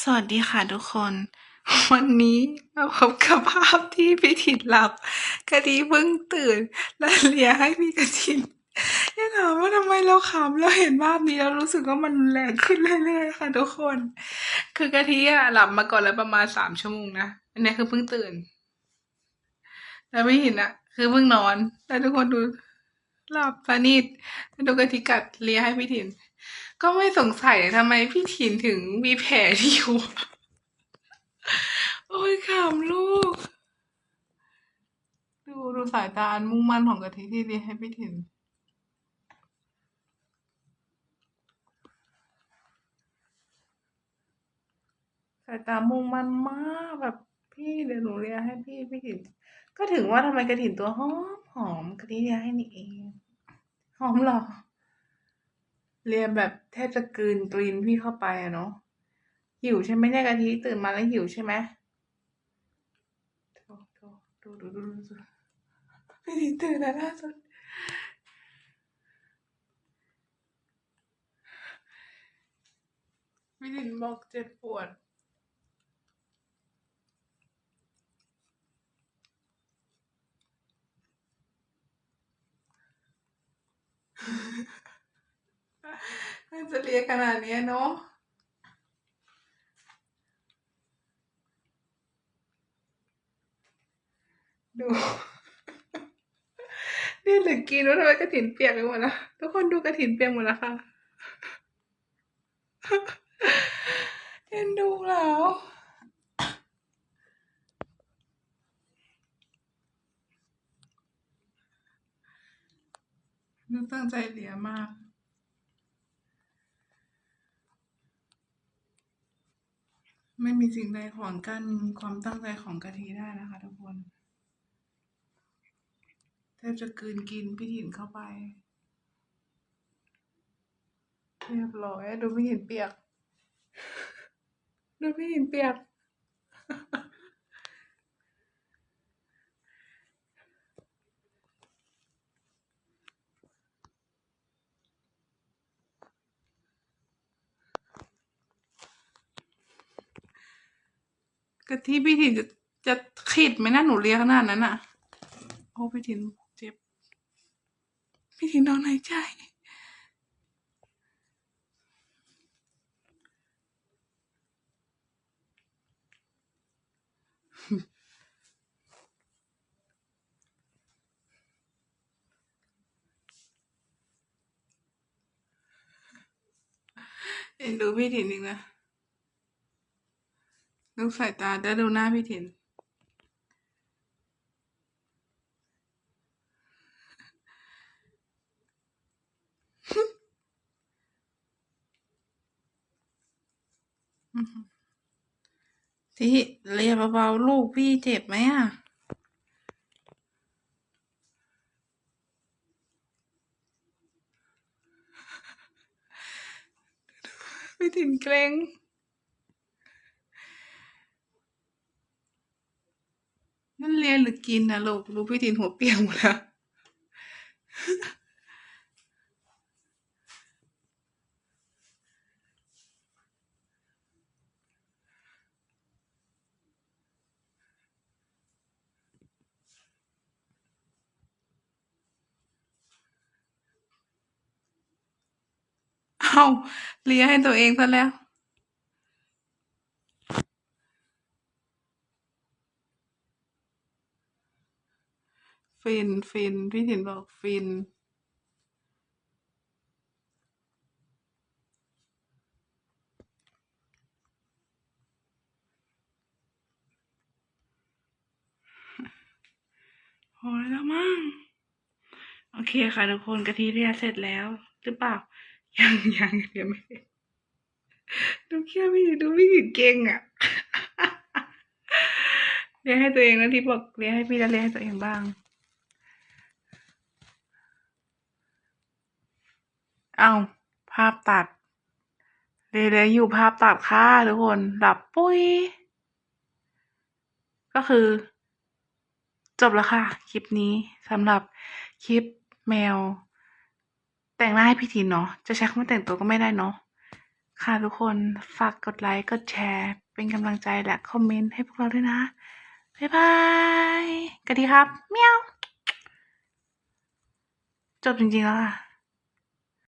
สวัสดีค่ะทุกคน วันนี้มาพบกับภาพที่พี่ถินหลับกะทิเพิ่งตื่น แล้วเลียให้พี่กะทินย่าถามว่าทำไมเราขำเราเห็นภาพนี้แล้วรู้สึกว่ามันรุนแรงขึ้นเรื่อยๆค่ะทุกคน คือกะทิอะหลับมาก่อนแล้วประมาณสามชั่วโมงนะอันนี้คือเพิ่งตื่น แล้วพี่ถินอะคือเพิ่งนอน แล้วทุกคนดูหลับสนิทแล้วดูกะทิกัดเลียให้พี่ถิ่น ก็ไม่สงสัยทำไมพี่ถินถึงมีแผลที่หัวโอ้ยขำลูก ดูดูสายตาอันมุ่งมั่นของกะทิที่เรียนให้พี่ถินสายตามุ่งมั่นมากแบบพี่เดี๋ยวหนูเรียนให้พี่พี่ถินก็ถึงว่าทำไมกระถินตัวหอมหอมกะทิเรียให้นี่เอง หอมหรอ เรียนแบบแทบจะกลืนกลืนพี่เข้าไปอะเนาะหิวใช่ไหมเนี่ยกะทิตื่นมาแล้วหิวใช่ไหมดูดูดูดูดูพี่ถินตื่นแล้วล่าสุดพี่ถินบอกเจ็บปวด น่า จะเรียนขนาดนี้เนาะดูนี่เหลือกินว่าทำไมกระถินเปียกไปหมดแล้วทุกคนดูกระถินเปียกหมดแล้วค่ะเอ็นดูแล้วนึกตั้งใจเลียมาก ไม่มีสิ่งใดขวางกั้นความตั้งใจของกะทิได้นะคะทุกคนแทบจะกืนกินพี่ถิ่นเข้าไปเรียบร้อยดูพี่ถิ่นเปียก ดูพี่ถิ่นเปียก กะทิพี่ถิ่นจะจะขีดไหมนะหนูเลียขนาดนั้นอะ โอ้พี่ถิ่นเจ็บ พี่ถิ่นนอนหายใจเอ็นดูพี่ถิ่นอีกนะ ดูสายตาแล้วดูหน้าพี่ถิ่นที่เลียบเบาๆลูกพี่เจ็บไหมอะพี่ถิ่นเกรง นั่นเลียหรือกินนะลูกรู้พี่ถิ่นหัวเปียกหมดแล้วเอาเลียให้ตัวเองซะแล้ว ฟินฟินพี่ถิ่นบอกฟิน พอแล้วมั้งโอเคค่ะทุกคนกะทิเรียเสร็จแล้ว หรือเปล่า ยังยังเดี๋ยไม่ดูแค่พี่ดูพี่เก่งอะเรียกให้ตัวเองนะที่บอกเรียกให้พี่แล้วเรียกให้ตัวเองบ้าง อาภาพตัดเรเลยอยู่ภาพตัดค่ะทุกคนหลับปุ้ย ก็คือ จบแล้วค่ะ คลิปนี้สำหรับคลิปแมว แต่งหน้าให้พี่ทีนเนาะจะใช้คำว่าแต่งตัวก็ไม่ได้เนาะค่ะทุกคนฝากกดไลค์กดแชร์ เป็นกำลังใจและคอมเมนต์ให้พวกเราด้วยนะ บ๊ายบายกะดีครับเมียวจบจริงๆแล้วค่ะ